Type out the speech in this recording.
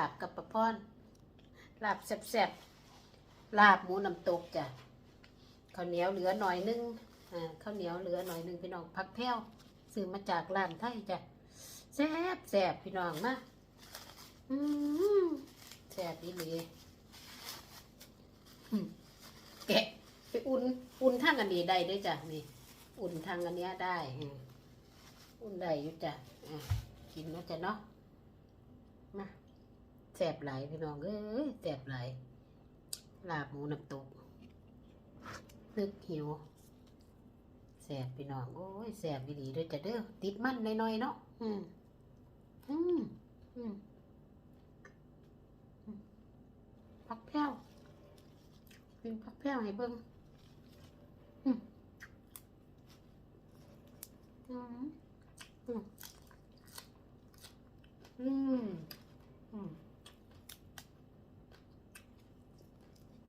าบกับปลาพอนลาบแซ่บๆลาบหมูน้ำตกจ้ะข้าวเหนียวเหลือหน่อยนึงอ่าข้าวเหนียวเหลือหน่อยนึงพี่น้องผักแพ้วซื้อมาจากร้านไทยจ้ะแซ่บแซ่บพี่น้องมาอืมแซ่บดีเลยแกะไปอุ่นอุ่นทั้งอันนี้ได้ด้วยจ้ะนี่ อุ่นทางอันเนี้ยได้อุ่นได้อยู่จ้ะอะกินเนาะจ้ะเนาะมา แสบไหลายพี่น้องเอ้ยแสบไหลายลาบหมูน้ำตกนึกหิวแสบพี่น้องโอ้ยแสบดีๆด้วยจะเด้อติดมันหน่อยๆเนาะอืมอืมอืมอืมพักแพ้วกินพักแพ้วให้เบิ่งอืมอืมอืมอืม